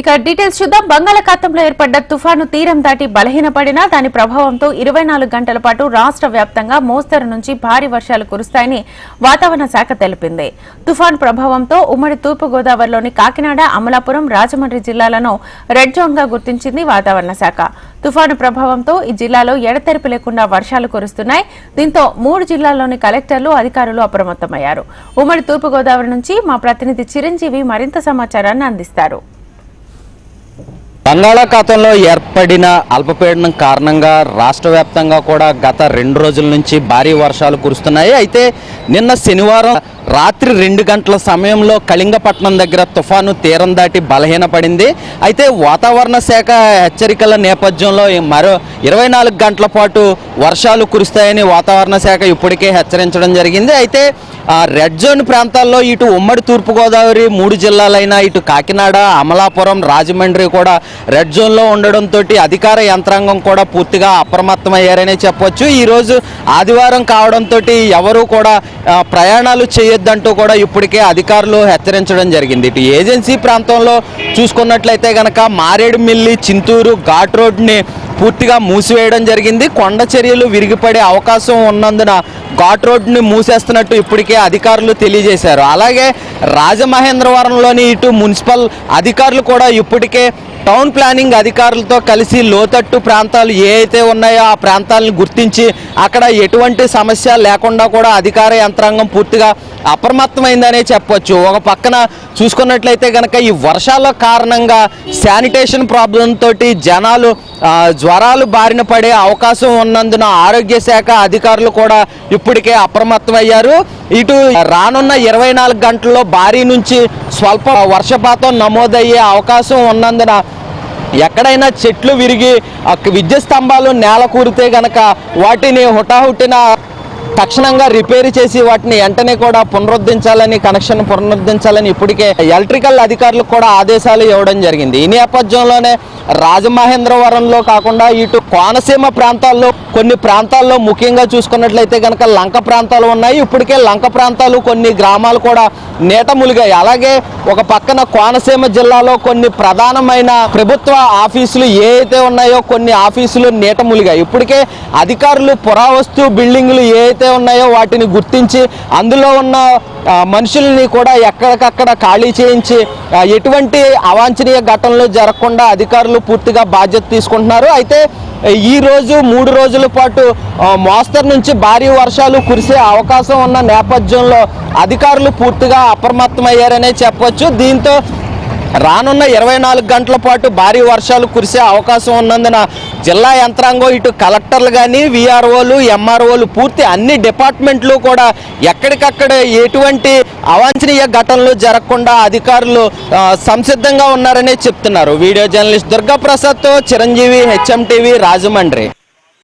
ఇక డీటెయిల్స్ చూద్దాం. బంగాళాఖాతంలో ఏర్పడ్డ తుఫాను తీరం దాటి బలహీనపడినా దాని ప్రభావంతో ఇరవై నాలుగు గంటల పాటు రాష్ట్ర వ్యాప్తంగా మోస్తరు నుంచి భారీ వర్షాలు కురుస్తాయని వాతావరణ శాఖ తెలిపింది. తుఫాను ప్రభావంతో ఉమ్మడి తూర్పుగోదావరిలోని కాకినాడ అమలాపురం రాజమండ్రి జిల్లాలను రెడ్ జోన్గా గుర్తించింది వాతావరణ శాఖ. తుఫాను ప్రభావంతో ఈ జిల్లాలో ఎడతెరిపి లేకుండా వర్షాలు కురుస్తున్నాయి. దీంతో మూడు జిల్లాల్లోని కలెక్టర్లు అధికారులు అప్రమత్తమయ్యారు. ఉమ్మడి తూర్పుగోదావరి నుంచి మా ప్రతినిధి చిరంజీవి మరింత సమాచారాన్ని అందిస్తారు. Thank you. బంగాళాఖాతంలో ఏర్పడిన అల్పపీడనం కారణంగా రాష్ట్ర వ్యాప్తంగా కూడా గత రెండు రోజుల నుంచి భారీ వర్షాలు కురుస్తున్నాయి. అయితే నిన్న శనివారం రాత్రి రెండు గంటల సమయంలో కళింగపట్నం దగ్గర తుఫాను తీరం దాటి బలహీనపడింది. అయితే వాతావరణ శాఖ హెచ్చరికల నేపథ్యంలో మరో ఇరవై నాలుగు గంటల పాటు వర్షాలు కురుస్తాయని వాతావరణ శాఖ ఇప్పటికే హెచ్చరించడం జరిగింది. అయితే రెడ్ జోన్ ప్రాంతాల్లో ఇటు ఉమ్మడి తూర్పుగోదావరి మూడు జిల్లాలైన ఇటు కాకినాడ అమలాపురం రాజమండ్రి కూడా కూడా రెడ్ జోన్లో ఉండడంతో అధికార యంత్రాంగం కూడా పూర్తిగా అప్రమత్తమయ్యారనే చెప్పొచ్చు. ఈరోజు ఆదివారం కావడంతో ఎవరు కూడా ప్రయాణాలు చేయొద్దంటూ కూడా ఇప్పటికే అధికారులు హెచ్చరించడం జరిగింది. ఇటు ఏజెన్సీ ప్రాంతంలో చూసుకున్నట్లయితే కనుక మారేడుమిల్లి చింతూరు ఘాట్ రోడ్ని పూర్తిగా మూసివేయడం జరిగింది. కొండ చర్యలు విరిగిపడే అవకాశం ఉన్నందున ఘాట్ రోడ్ని మూసేస్తున్నట్టు ఇప్పటికే అధికారులు తెలియజేశారు. అలాగే రాజమహేంద్రవరంలోని ఇటు మున్సిపల్ అధికారులు కూడా ఇప్పటికే టౌన్ ప్లానింగ్ అధికారులతో కలిసి లోతట్టు ప్రాంతాలు ఏ అయితే ఉన్నాయో ఆ ప్రాంతాలను గుర్తించి అక్కడ ఎటువంటి సమస్య లేకుండా కూడా అధికార యంత్రాంగం పూర్తిగా అప్రమత్తమైందనే చెప్పొచ్చు. ఒక పక్కన చూసుకున్నట్లయితే కనుక ఈ వర్షాల కారణంగా శానిటేషన్ ప్రాబ్లం తోటి జనాలు జ్వరాలు బారిన పడే అవకాశం ఉన్నందున ఆరోగ్య శాఖ అధికారులు కూడా ఇప్పటికే అప్రమత్తమయ్యారు. ఇటు రానున్న ఇరవై నాలుగు గంటల్లో భారీ నుంచి స్వల్ప వర్షపాతం నమోదయ్యే అవకాశం ఉన్నందున ఎక్కడైనా చెట్లు విరిగి ఆ విద్యుత్ స్తంభాలు నేల కూరితే గనక వాటిని హుటాహుటిన తక్షణంగా రిపేర్ చేసి వాటిని వెంటనే కూడా పునరుద్ధరించాలని కనెక్షన్ పునరుద్ధరించాలని ఇప్పటికే ఎలక్ట్రికల్ అధికారులకు కూడా ఆదేశాలు ఇవ్వడం జరిగింది. ఈ నేపథ్యంలోనే రాజమహేంద్రవరంలో కాకుండా ఇటు కోనసీమ ప్రాంతాల్లో కొన్ని ప్రాంతాల్లో ముఖ్యంగా చూసుకున్నట్లయితే కనుక లంక ప్రాంతాలు ఉన్నాయి. ఇప్పటికే లంక ప్రాంతాలు కొన్ని గ్రామాలు కూడా నేట ములిగాయి. అలాగే ఒక పక్కన కోనసీమ జిల్లాలో కొన్ని ప్రధానమైన ప్రభుత్వ ఆఫీసులు ఏ ఉన్నాయో కొన్ని ఆఫీసులు నీట ములిగాయి. ఇప్పటికే అధికారులు పురావస్తు బిల్డింగులు ఏ ఏవైతే ఉన్నాయో వాటిని గుర్తించి అందులో ఉన్న మనుషుల్ని కూడా ఎక్కడికక్కడ ఖాళీ చేయించి ఎటువంటి అవాంఛనీయ ఘటనలు జరగకుండా అధికారులు పూర్తిగా బాధ్యత తీసుకుంటున్నారు. అయితే ఈ రోజు మూడు రోజుల పాటు మోస్తరు నుంచి భారీ వర్షాలు కురిసే అవకాశం ఉన్న నేపథ్యంలో అధికారులు పూర్తిగా అప్రమత్తమయ్యారనే చెప్పొచ్చు. దీంతో రానున్న ఇరవై నాలుగు గంటల పాటు భారీ వర్షాలు కురిసే అవకాశం ఉన్నందున జిల్లా యంత్రాంగం ఇటు కలెక్టర్లు కానీ విఆర్ఓలు ఎంఆర్ఓలు పూర్తి అన్ని డిపార్ట్మెంట్లు కూడా ఎక్కడికక్కడ ఎటువంటి అవాంఛనీయ ఘటనలు జరగకుండా అధికారులు సంసిద్ధంగా ఉన్నారని చెప్తున్నారు. వీడియో జర్నలిస్ట్ దుర్గాప్రసాద్తో చిరంజీవి హెచ్ఎం టీవీ రాజమండ్రి.